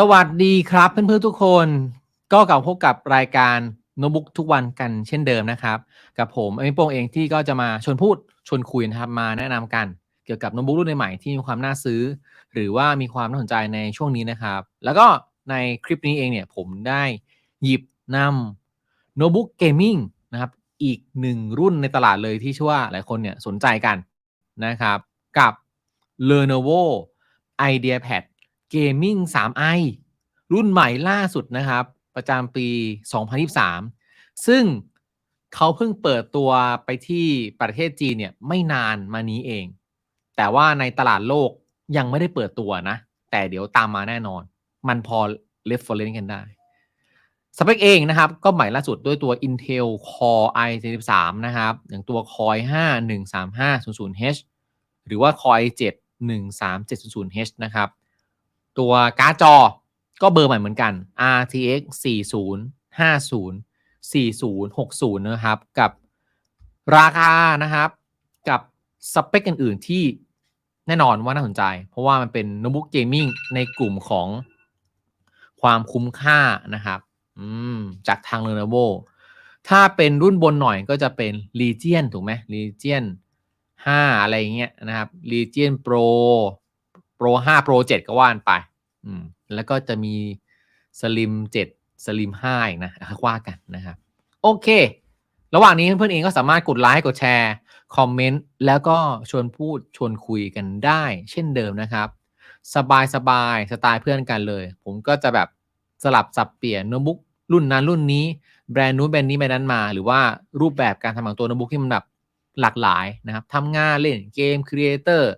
สวัสดีครับเพื่อนๆทุกคนก็กลับพบกับรายการโน้ตบุ๊กทุกวันกันเช่นเดิมนะครับ กับผมเอ็มโปงเองที่ก็จะมาชวนพูดชวนคุยนะครับมาแนะนำกันเกี่ยวกับโน้ตบุ๊กรุ่นใหม่ที่มีความน่าซื้อ หรือว่ามีความน่าสนใจในช่วงนี้นะครับ แล้วก็ในคลิปนี้เองเนี่ยผมได้หยิบนำโน้ตบุ๊กเกมมิ่งนะครับอีกหนึ่งรุ่นในตลาดเลยที่ชื่อว่าหลายคนเนี่ยสนใจกันนะครับกับ Lenovo IdeaPad Gaming 3i รุ่นใหม่ล่าสุดนะครับ ประจำปี 2023 ซึ่งเขาเพิ่งเปิดตัวไปที่ประเทศจีนเนี่ยไม่นานมานี้เอง แต่ว่าในตลาดโลกยังไม่ได้เปิดตัวนะ แต่เดี๋ยวตามมาแน่นอน มันพอ reference กันได้สเปคเองนะครับ ก็ใหม่ล่าสุดด้วยตัว Intel Core i73 นะครับ อย่างตัว Core 5 13500H หรือว่า Core i7 13700H นะครับ ตัวการ์ดจอก็เบอร์ใหม่เหมือนกัน RTX 4050 4060 นะครับ กับราคานะครับ กับสเปคอื่น ๆ ที่แน่นอนว่าน่าสนใจ เพราะว่ามันเป็นโน้ตบุ๊กเกมมิ่งในกลุ่มของความคุ้มค่านะครับจากทาง Lenovo ถ้าเป็นรุ่นบนหน่อยก็จะเป็น Legion ถูกไหม Legion 5 อะไรเงี้ยนะครับ Legion Pro Pro 5 Pro 7ก็ว่านไป อืม แล้วก็จะมี Slim 7 Slim 5อีกนะว่ากันนะครับ โอเค ระหว่างนี้เพื่อนๆเองก็สามารถกดไลค์กดแชร์ คอมเมนต์ แล้วก็ชวนพูดชวนคุยกันได้ เช่นเดิมนะครับ สบายสบายสไตล์เพื่อนกันเลย ผมก็จะแบบสลับสับเปลี่ยนโน้ตบุ๊กรุ่นนั้นรุ่นนี้แบรนด์นู้นแบรนด์นี้แบรนด์นั้นมา หรือว่ารูปแบบการทำของตัวโน้ตบุ๊กที่มันแบบหลากหลายนะครับทำงานเล่นเกมครีเอเตอร์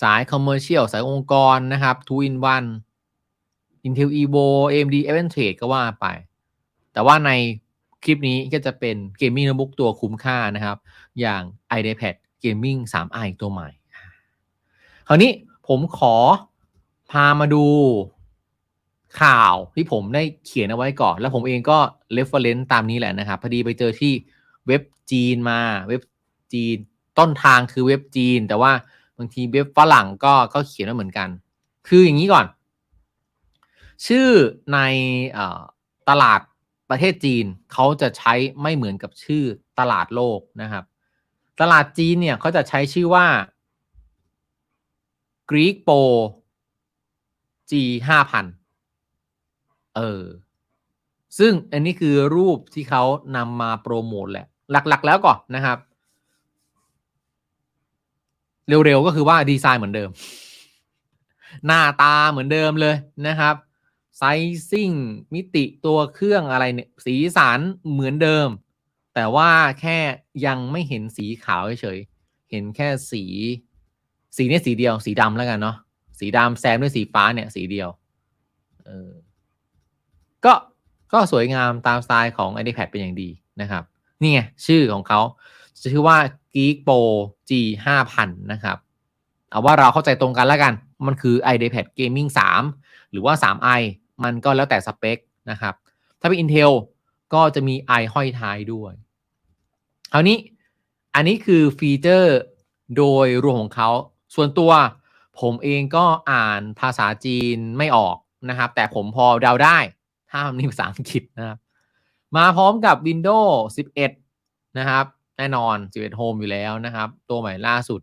สายคอมเมอร์เชียลสายองค์กรนะครับ2 in 1 Intel Evo AMD Advantage ก็ว่าไป แต่ว่าในคลิปนี้ก็จะเป็นเกมมิ่งโน้ตบุ๊กตัวคุ้มค่านะครับ อย่าง iPad Gaming 3i ตัวใหม่ คราวนี้ผมขอพามาดูข่าวที่ผมได้เขียนเอาไว้ก่อน แล้วผมเองก็ reference ตามนี้แหละนะครับ พอดีไปเจอที่เว็บจีนมาเว็บจีนต้นทางคือเว็บจีน แต่ว่าางทีเว็บฝรั่งก็ก็เขียนไว้เหมือนกัน คืออย่างนี้ก่อน ชื่อในตลาดประเทศจีนเขาจะใช้ไม่เหมือนกับชื่อตลาดโลกนะครับ ตลาดจีนเนี่ยเขาจะใช้ชื่อว่า Greek Pro G ห้าพันเออ ซึ่งอันนี้คือรูปที่เขานำมาโปรโมทแหละ หลัก ๆ แล้วก่อนนะครับ เร็วๆก็คือว่าดีไซน์เหมือนเดิม หน้าตาเหมือนเดิมเลยนะครับไซซิ่งมิติตัวเครื่องอะไรเนี่ยสีสันเหมือนเดิม แต่ว่าแค่ยังไม่เห็นสีขาวเฉยๆเห็นแค่สี สีนี้สีเดียว สีดำแล้วกันเนาะสีดำแซมด้วยสีฟ้าเนี่ยสีเดียวเออก็ก็สวยงามตามสไตล์ของ iPad เป็นอย่างดีนะครับ นี่ไงชื่อของเขา จะชื่อว่า Geek Pro G 5000นะครับ เอาว่าเราเข้าใจตรงกันแล้วกัน มันคือ iPad Gaming 3 หรือว่า 3i มันก็แล้วแต่สเปคนะครับ ถ้าเป็น Intel ก็จะมี i ห้อยท้ายด้วยคราวนี้อันนี้คือฟีเจอร์โดยรวมของเขา ส่วนตัวผมเองก็อ่านภาษาจีนไม่ออกนะครับ แต่ผมพอเดาได้ ถ้ามันมีภาษาอังกฤษนะครับ มาพร้อมกับ Windows 11 นะครับ น่นอน 11 Home อยู่แล้วนะครับ ตัวใหม่ล่าสุด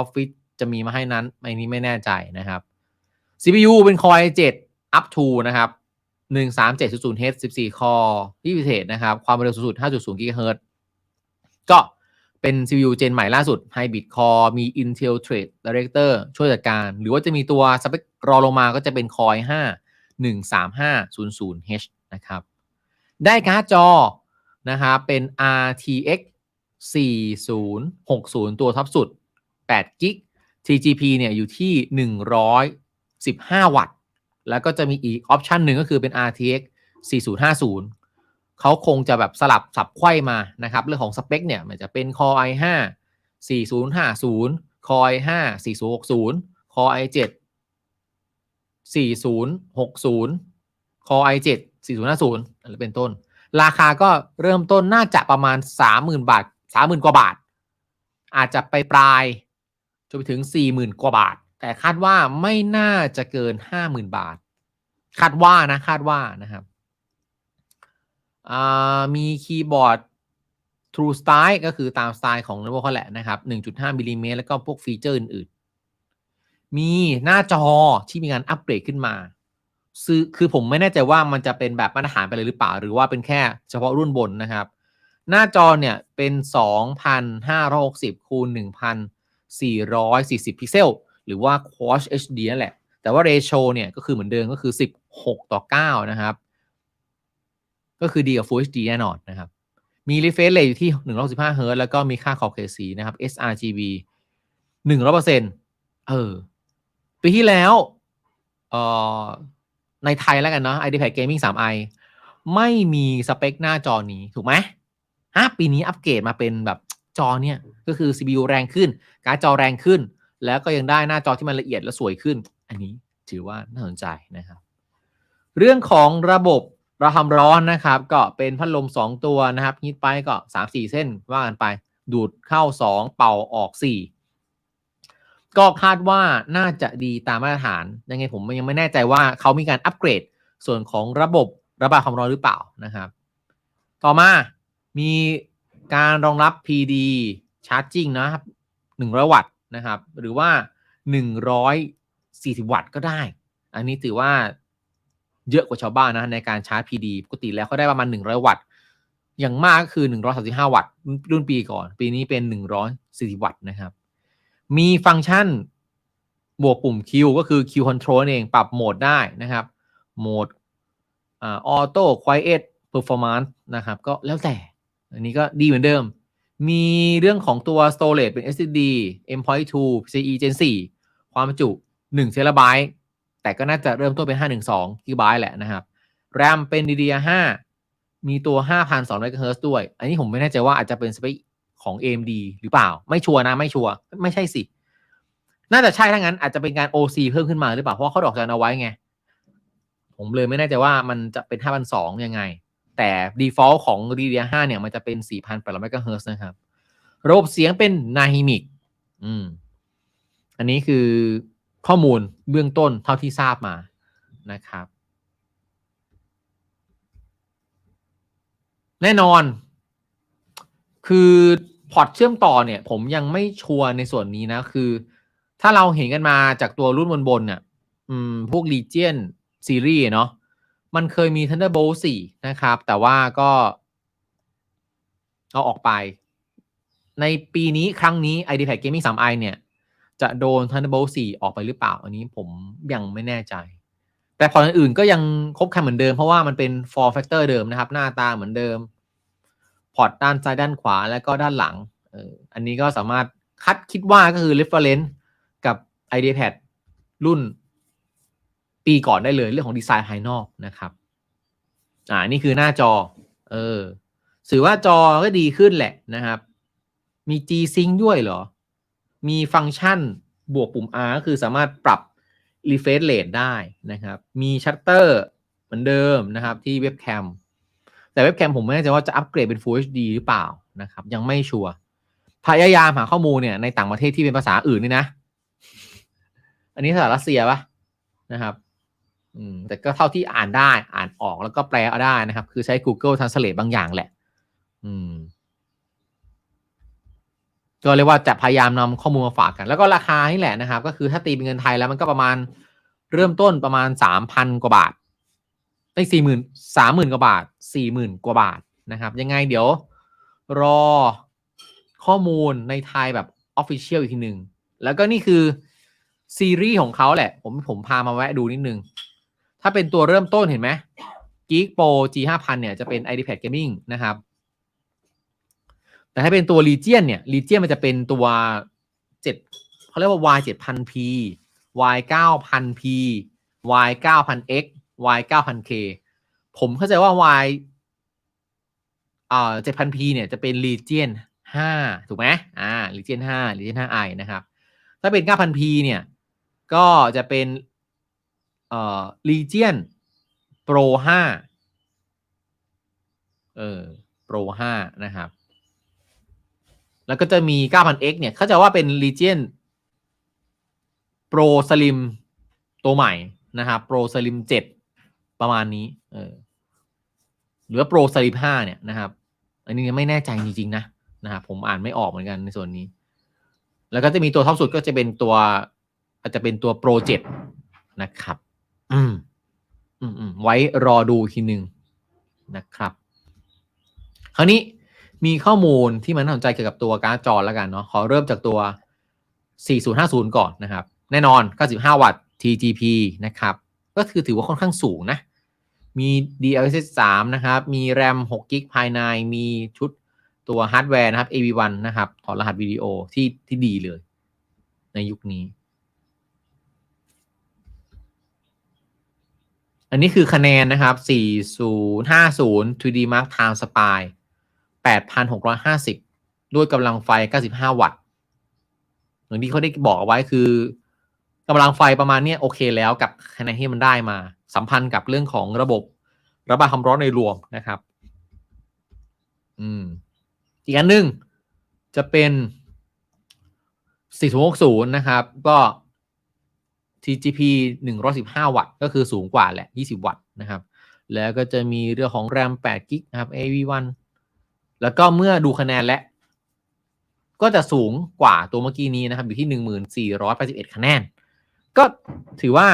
Office จะมีมาให้นั้นไม่นี้ไม่แน่ใจนะครับ CPU เป็น Core i7 up to นะครับ 13700H 14 core ที่พิเศษนะครับ ความเร็วสูงสุด 5.0 GHz ก็เป็น CPU เจนใหม่ล่าสุด Hybrid Core มี Intel Thread Director ช่วยจัดการ หรือว่าจะมีตัวสเปครอลงมาก็จะเป็น Core i5 13500H นะครับ ได้การ์ดจอนะครับเป็น RTX 4060 ตัวท็อปสุด8 g b TGP เนี่ยอยู่ที่ 115 วัตต์ แล้วก็จะมีอีกออปชันหนึ่งก็คือเป็น RTX 4050 เขาคงจะแบบสลับสับไขว้มานะครับ เรื่องของสเปคเนี่ยมันจะเป็น Core i5 4050 Core i5 4060 Core i7 4060 Core i7 4050อะไรเป็นต้น ราคาก็เริ่มต้นน่าจะประมาณ 30,000 บาท 30,000กว่าบาท อาจจะไปปลายจนไปถึง40,000กว่าบาท แต่คาดว่าไม่น่าจะเกินห้าหมื่นบาท คาดว่านะคาดว่านะครับมีคีย์บอร์ด True Style ก็คือตามสไตล์ของ Lenovo เขาแหละนะครับ 1.5มิลลิเมตรแล้วก็พวกฟีเจอร์อื่นๆ มีหน้าจอที่มีการอัปเกรดขึ้นมา ซื้อคือผมไม่แน่ใจว่ามันจะเป็นแบบมาตรฐานไปเลยหรือเปล่า หรือว่าเป็นแค่เฉพาะรุ่นบนนะครับ หน้าจอเนี่ยเป็น 2,560คูณ1,440 พิกเซล หรือว่า Quad HD นั่นแหละ แต่ว่าเรโชเนี่ยก็คือเหมือนเดิมก็คือ 16 ต่อ 9 นะครับ ก็คือดีกว่า Full HD แน่นอนนะครับ มี refresh rate อยู่ที่115 Hz แล้วก็มีค่า Quad K4 นะครับ sRGB 100%เออ ปีที่แล้ว เอ่อ ในไทยแล้วกันเนาะ iPad Gaming 3i ไม่มีสเปคหน้าจอนี้ถูกไหม ฮะปีนี้อัปเกรดมาเป็นแบบจอเนี่ย ก็คือ CPU แรงขึ้น การ์ดจอแรงขึ้น แล้วก็ยังได้หน้าจอที่มันละเอียดและสวยขึ้น อันนี้ถือว่าน่าสนใจนะครับ เรื่องของระบบระความร้อนนะครับ ก็เป็นพัดลม 2 ตัวนะครับฮิตไปก็ 3-4 เส้นว่ากันไปดูดเข้า 2 เป่าออก 4 ก็คาดว่าน่าจะดีตามมาตรฐานยังไงผมยังไม่แน่ใจว่าเขามีการอัปเกรดส่วนของระบบระบายความร้อนหรือเปล่านะครับ ต่อมา มีการรองรับ PD Charging นะครับ 100 วัตต์นะครับ หรือว่า 140 วัตต์ก็ได้ อันนี้ถือว่าเยอะกว่าชาวบ้านนะในการชาร์จ PD ปกติแล้วเขาได้ประมาณ 100 วัตต์ อย่างมากก็คือ 135 วัตต์ รุ่นปีก่อน ปีนี้เป็น 140 วัตต์นะครับ มีฟังก์ชันบวกปุ่ม Q ก็คือ Q Control เอง ปรับโหมดได้นะครับ โหมดอ่า Auto Quiet Performance นะครับ ก็แล้วแต่ อันนี้ก็ดีเหมือนเดิม มีเรื่องของตัว storage เป็น SSD M.2 PCIe Gen 4 ความจุ1เทราไบต์แต่ก็น่าจะเริ่มต้นเป็น 512 GB แหละนะครับ RAM เป็น DDR5 มีตัว 5,200 MHz ด้วย อันนี้ผมไม่แน่ใจว่าอาจจะเป็นสเปคของ AMD หรือเปล่า ไม่ชัวร์นะ ไม่ชัวร์ ไม่ใช่สิ น่าจะใช่ถ้างั้น อาจจะเป็นการ OC เพิ่มขึ้นมาหรือเปล่า เพราะเขาดอกจันเอาไว้ไง ผมเลยไม่แน่ใจว่ามันจะเป็น 5,200 ยังไง แต่ default ของ DDR5 เนี่ย มันจะเป็น 4,800 MHz นะครับ ระบบเสียงเป็น Dynamic อืม อันนี้คือข้อมูลเบื้องต้นเท่าที่ทราบมานะครับ แน่นอน คือพอร์ตเชื่อมต่อเนี่ย ผมยังไม่ชัวร์ในส่วนนี้นะ คือ ถ้าเราเห็นกันมาจากตัวรุ่นบนๆเนี่ยพวก Legion ซีรีส์เนาะ มันเคยมี Thunderbolt 4 นะครับ แต่ว่าก็ เอาออกไป ในปีนี้ครั้งนี้ iPad Gaming 3i เนี่ย จะโดน Thunderbolt 4 ออกไปหรือเปล่า อันนี้ผมยังไม่แน่ใจ แต่พออื่นก็ยังครบครันเหมือนเดิม เพราะว่ามันเป็น form factor เดิมนะครับ หน้าตาเหมือนเดิม พอร์ตด้านซ้ายด้านขวาแล้วก็ด้านหลังอออันนี้ก็สามารถคัดคิดว่าก็คือ reference กับ iPad รุ่น ปีก่อนได้เลยเรื่องของดีไซน์ภายนอกนะครับ อ่านี่คือหน้าจอ เออถือว่าจอก็ดีขึ้นแหละนะครับ มี G Sync ด้วยเหรอ มีฟังก์ชันบวกปุ่ม R ก็คือสามารถปรับ refresh rate ได้นะครับ มีชัตเตอร์เหมือนเดิมนะครับที่เว็บแคมแต่เว็บแคมผมไม่แน่ใจว่าจะอัปเกรดเป็น Full HD หรือเปล่านะครับ ยังไม่ชัวร์พยายามหาข้อมูลเนี่ยในต่างประเทศที่เป็นภาษาอื่นนี่นะ อันนี้ภาษารัสเซียปะนะครับ อืมแต่ก็เท่าที่อ่านได้อ่านออกแล้วก็แปลเอาได้นะครับ คือใช้ Google Translate บางอย่างแหละ อืม ก็เรียกว่าจะพยายามนำข้อมูลมาฝากกัน แล้วก็ราคานี่แหละนะครับ ก็คือถ้าตีเป็นเงินไทยแล้วมันก็ประมาณเริ่มต้นประมาณสามพันกว่าบาทไอ้สี่หมื่นสามหมื่นกว่าบาทสี่หมื่นกว่าบาทนะครับ ยังไงเดี๋ยวรอข้อมูลในไทยแบบออฟฟิเชียลอีกทีหนึ่งแล้วก็นี่คือซีรีส์ของเขาแหละ ผมผมพามาแวะดูนิดนึง ถ้าเป็นตัวเริ่มต้นเห็นไหม Geek Pro G 5 0 0 0เนี่ยจะเป็น iPad Gaming นะครับ แต่ถ้าเป็นตัว Legion เนี่ย Legion มันจะเป็นตัวเจ็ดเขาเรียกว่า Y 7 0 0 0 P Y 9 0 0 0 P Y 9 0 0 0 X Y 9 0 0 0 K ผมเข้าใจว่า Y อ่า7,000 P เนี่ยจะเป็น Legion 5 ถูกไหมอ่า Legion 5 Legion 5i นะครับ ถ้าเป็น 9,000 P เนี่ย ก็จะเป็น เอ่อ Legion Pro 5เออ Pro 5นะครับ แล้วก็จะมี 9,000X เนี่ย เขาจะว่าเป็น Legion Pro Slim ตัวใหม่นะครับ Pro Slim 7 ประมาณนี้ เออ หรือว่า Pro Slim 5 เนี่ยนะครับ อันนี้ไม่แน่ใจจริงๆนะนะครับผมอ่านไม่ออกเหมือนกันในส่วนนี้ แล้วก็จะมีตัวท็อปสุดก็จะเป็นตัว อาจจะเป็นตัว Pro 7นะครับ อืมอืมอืมไว้รอดูทีหนึ่งนะครับ คราวนี้มีข้อมูลที่มันน่าสนใจเกี่ยวกับตัวการ์ดจอแล้วกันเนาะขอเริ่มจากตัว 4050 ก่อนนะครับ แน่นอน 95 วัตต์ TGP นะครับ ก็คือถือว่าค่อนข้างสูงนะ มี DLSS 3นะครับ มี RAM 6 g b ภายใน มีชุดตัวฮาร์ดแวร์นะครับ AV1 นะครับ ถอดรหัสวิดีโอที่ที่ดีเลย ในยุคนี้ อันนี้คือคะแนนนะครับ 4050 3D Mark Time Spy 8,650 ด้วยกำลังไฟ 95 วัตต์อย่างที่เขาได้บอกเอาไว้คือกำลังไฟประมาณนี้โอเคแล้วกับคะแนนที่มันได้มา สัมพันธ์กับเรื่องของระบบระบายความร้อนในรวมนะครับ อืม อีกอันหนึ่งจะเป็น 4060 นะครับ ก็ TGP 115 วัตต์ ก็คือสูงกว่าแหละ 20 วัตต์นะครับ แล้วก็จะมีเรื่องของ RAM 8 g b นะครับ AV1 แล้วก็เมื่อดูคะแนนและ ก็จะสูงกว่าตัวเมื่อกี้นี้นะครับ อยู่ที่ 1481 คะแนน ก็ถือว่า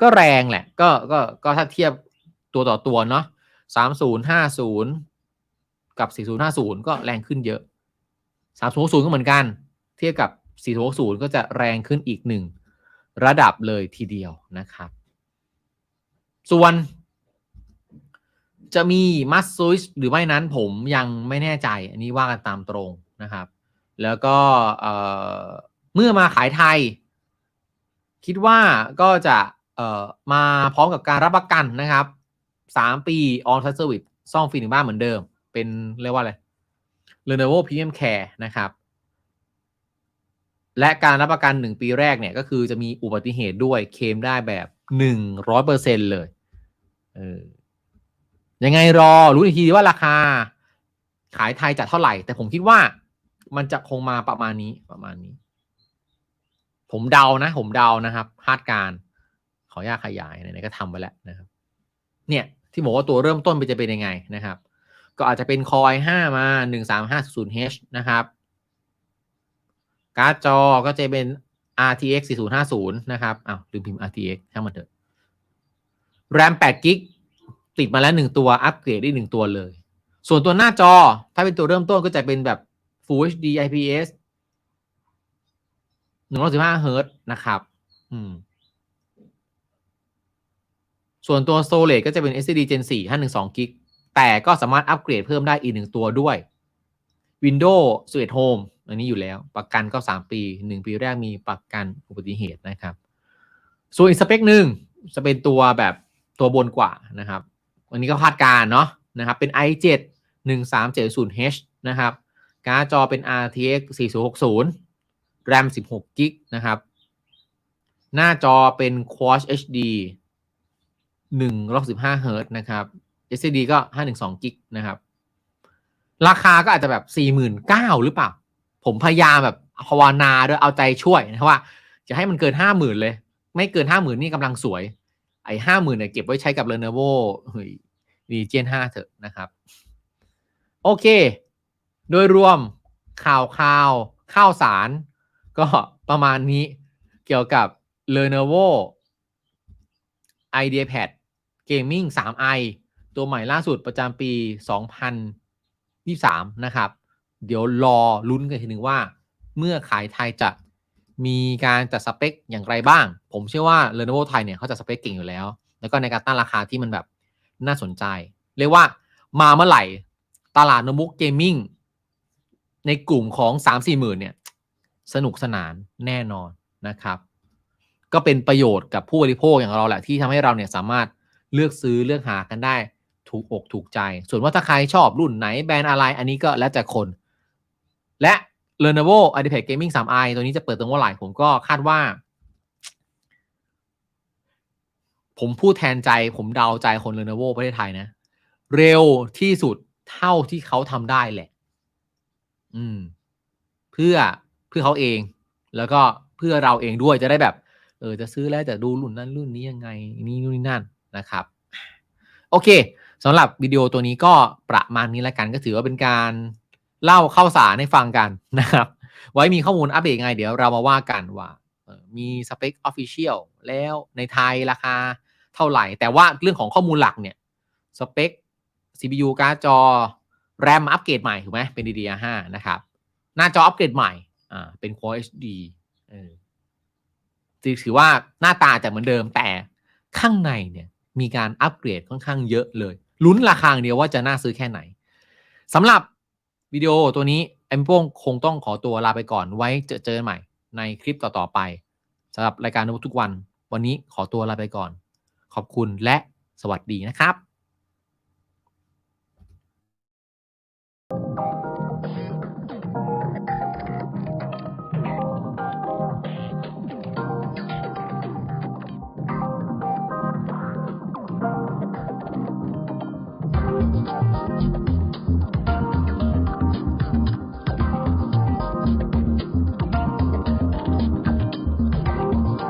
ก็แรงแหละ ก็ก็ก็ถ้าเทียบตัวต่อตัวเนาะ3050 กับ 4050 ก็แรงขึ้นเยอะ 3060 ก็เหมือนกัน เทียบกับ 4060 ก็จะแรงขึ้นอีกหนึ่ง ระดับเลยทีเดียวนะครับ ส่วนจะมีมัสซุสหรือไม่นั้นผมยังไม่แน่ใจ อันนี้ว่ากันตามตรงนะครับ แล้วก็เมื่อมาขายไทย คิดว่าก็จะมาพร้อมกับการรับประกันนะครับ 3 ปี on site service ซ่อมฟรีถึงบ้านเหมือนเดิม เป็นเรียกว่าอะไร Lenovo Premium Care นะครับ และการรับประกัน 1 ปีแรกเนี่ยก็คือจะมีอุบัติเหตุด้วยเคมได้แบบ 100%เลยเออยังไงรอรู้อีกทีว่าราคา ขายไทยจะเท่าไหร่ แต่ผมคิดว่ามันจะคงมาประมาณนี้ประมาณนี้ ผมเดานะ ผมเดานะครับคาดการขออนุญาตขยายไหนๆก็ทำไปแล้วนะครับ เนี่ย ที่บอกว่าตัวเริ่มต้นไปจะเป็นยังไงนะครับ ก็อาจจะเป็น Core i5 มา 1350H นะครับ การ์ดจอก็จะเป็น RTX 4050 นะครับ อ้าวลืมพิมพ์ RTX ช่างมันเถอะ RAM 8 g b ติดมาแล้วหนึ่งตัว อัปเกรดได้หนึ่งตัวเลย ส่วนตัวหน้าจอ ถ้าเป็นตัวเริ่มต้นก็จะเป็นแบบ Full HD IPS 115 Hz นะครับ อืม ส่วนตัว Storage ก็จะเป็น SSD Gen 4 512 g b แต่ก็สามารถอัปเกรดเพิ่มได้อีกหนึ่งตัวด้วย Windows 11 Home อันนี้อยู่แล้ว ประกันก็ 3 ปี 1 ปีแรกมีประกันอุบัติเหตุนะครับ ส่วนอีกสเปคหนึ่งจะเป็นตัวแบบตัวบนกว่านะครับ อันนี้ก็คาดการเนาะนะครับ เป็น i7 1370H นะครับ การ์ดจอเป็น RTX 4060 RAM 16 g b นะครับ หน้าจอเป็น Quad HD 115 Hz นะครับ SSD ก็ 512 g b นะครับ ราคาก็อาจจะแบบ49,000หรือเปล่า ผมพยายามแบบภาวนาด้วยเอาใจช่วยนะว่าจะให้มันเกิน50,000เลย ไม่เกิน50,000นี่กำลังสวย ไอ้50,000เนี่ยเก็บไว้ใช้กับ Lenovo เฮ้ย Legion 5เถอะนะครับ โอเค โดยรวมข่าวข่าวข่าวสาร ก็ประมาณนี้เกี่ยวกับ Lenovo IdeaPad Gaming 3i ตัวใหม่ล่าสุดประจำปี 2023 นะครับ เดี๋ยวรอลุ้นกันทีหนึ่งว่า เมื่อขายไทยจะมีการจัดสเปคอย่างไรบ้าง ผมเชื่อว่า Lenovo ไทยเนี่ยเขาจัดสเปคเก่งอยู่แล้ว แล้วก็ในการตั้งราคาที่มันแบบน่าสนใจ เรียกว่ามาเมื่อไหร่ตลาดโนบุกเกมมิ่งในกลุ่มของ 3-4หมื่นเนี่ย สนุกสนานแน่นอนนะครับ ก็เป็นประโยชน์กับผู้บริโภคอย่างเราแหละที่ทำให้เราเนี่ยสามารถเลือกซื้อเลือกหากันได้ ถูกอกถูกใจ ส่วนว่าถ้าใครชอบรุ่นไหนแบรนด์อะไร อันนี้ก็แล้วแต่คน และ Lenovo IdeaPad Gaming 3i ตัวนี้จะเปิดตัวเมื่อไหร่ผมก็คาดว่า ผมพูดแทนใจ ผมเดาใจคน Lenovo ประเทศไทยนะ เร็วที่สุดเท่าที่เขาทำได้แหละ อืม เพื่อเพื่อเขาเอง แล้วก็เพื่อเราเองด้วยจะได้แบบ เออ จะซื้อแล้วจะดูรุ่นนั้นรุ่นนี้ยังไง นี่นู่นนี่นั่นนะครับ โอเค สำหรับวิดีโอตัวนี้ก็ประมาณนี้แล้วกันก็ถือว่าเป็นการเล่าเข้าสารให้ฟังกันนะครับ ไว้มีข้อมูลอัปเดตไงเดี๋ยวเรามาว่ากันว่ามีสเปคออฟฟิเชียลแล้วในไทยราคาเท่าไหร่ แต่ว่าเรื่องของข้อมูลหลักเนี่ยสเปค CPU การ์ดจอ แรมอัปเกรดใหม่ ถูกไหมเป็น DDR5 นะครับ หน้าจออัปเกรดใหม่อ่าเป็น Quad HD เออถือว่าหน้าตาจะเหมือนเดิมแต่ข้างในเนี่ยมีการอัปเกรดค่อนข้างเยอะเลย ลุ้นราคาอย่างเดียวว่าจะน่าซื้อแค่ไหนสำหรับวิดีโอตัวนี้แอมโป้งคงต้องขอตัวลาไปก่อนไว้เจอเจอกันใหม่ในคลิปต่อๆไปสำหรับรายการทุกวัน วันนี้ขอตัวลาไปก่อน ขอบคุณและสวัสดีนะครับ